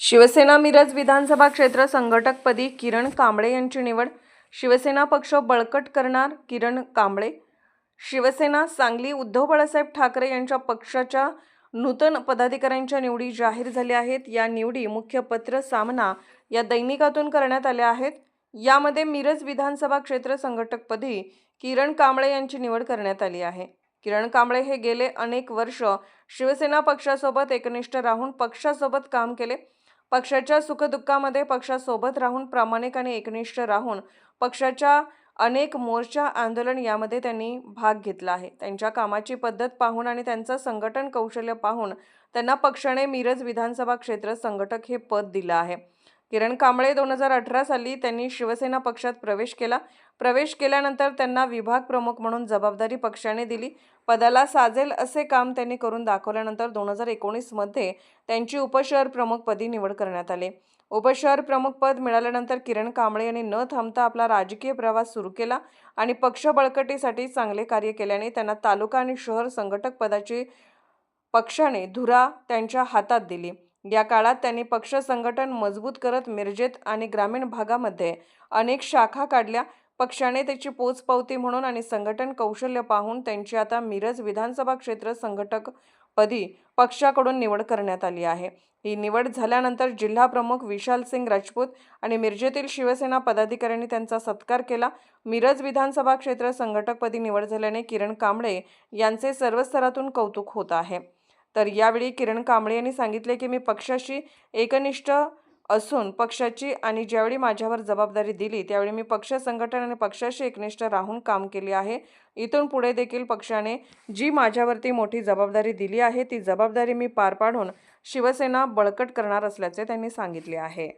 शिवसेना मिरज विधानसभा क्षेत्र संघटकपदी किरण कांबळे यांची निवड. शिवसेना पक्ष बळकट करणार किरण कांबळे. शिवसेना सांगली उद्धव बाळासाहेब ठाकरे यांच्या पक्षाच्या नूतन पदाधिकाऱ्यांच्या निवडी जाहीर झाल्या आहेत. या निवडी मुख्य पत्र सामना या दैनिकातून करण्यात आल्या आहेत. यामध्ये मिरज विधानसभा क्षेत्र संघटकपदी किरण कांबळे यांची निवड करण्यात आली आहे. किरण कांबळे हे गेले अनेक वर्ष शिवसेना पक्षासोबत एकनिष्ठ राहून पक्षासोबत काम केले. पक्षाच्या सुखदुःखामध्ये पक्षासोबत राहून प्रामाणिक आणि एकनिष्ठ राहून पक्षाच्या अनेक मोर्चा आंदोलन यामध्ये त्यांनी भाग घेतला आहे. त्यांच्या कामाची पद्धत पाहून आणि त्यांचं संघटन कौशल्य पाहून त्यांना पक्षाने मिरज विधानसभा क्षेत्र संघटक हे पद दिलं आहे. किरण कांबळे दोन हजार अठरा साली त्यांनी शिवसेना पक्षात प्रवेश केला. प्रवेश केल्यानंतर त्यांना विभाग प्रमुख म्हणून जबाबदारी पक्षाने दिली. पदाला साजेल असे काम त्यांनी करून दाखवल्यानंतर दोन हजार एकोणीसमध्ये त्यांची उपशहर प्रमुखपदी निवड करण्यात आली. उपशहर प्रमुख पद मिळाल्यानंतर किरण कांबळे यांनी न थांबता आपला राजकीय प्रवास सुरू केला आणि पक्ष बळकटीसाठी चांगले कार्य केल्याने त्यांना तालुका आणि शहर संघटक पदाची पक्षाने धुरा त्यांच्या हातात दिली. या काळात त्यांनी पक्ष संघटन मजबूत करत मिरजेत आणि ग्रामीण भागामध्ये अनेक शाखा काढल्या. पक्षाने त्याची पोचपावती म्हणून आणि संघटन कौशल्य पाहून त्यांची आता मिरज विधानसभा क्षेत्र संघटक पदी पक्षाकडून निवड करण्यात आली आहे. ही निवड झाल्यानंतर जिल्हा प्रमुख विशाल सिंग राजपूत आणि मिरजेतील शिवसेना पदाधिकाऱ्यांनी त्यांचा सत्कार केला. मिरज विधानसभा क्षेत्र संघटकपदी निवड झाल्याने किरण कांबळे यांचे सर्व स्तरातून कौतुक होत आहे. तर यावेळी किरण कांबळे यांनी सांगितले की मी पक्षाशी एकनिष्ठ असून पक्षाची आणि ज्यावेळी माझ्यावर जबाबदारी दिली त्यावेळी मी पक्ष संघटन आणि पक्षाशी एकनिष्ठ राहून काम केले आहे. इथून पुढे देखील पक्षाने जी माझ्यावरती मोठी जबाबदारी दिली आहे ती जबाबदारी मी पार पाडून शिवसेना बळकट करणार असल्याचे त्यांनी सांगितले आहे.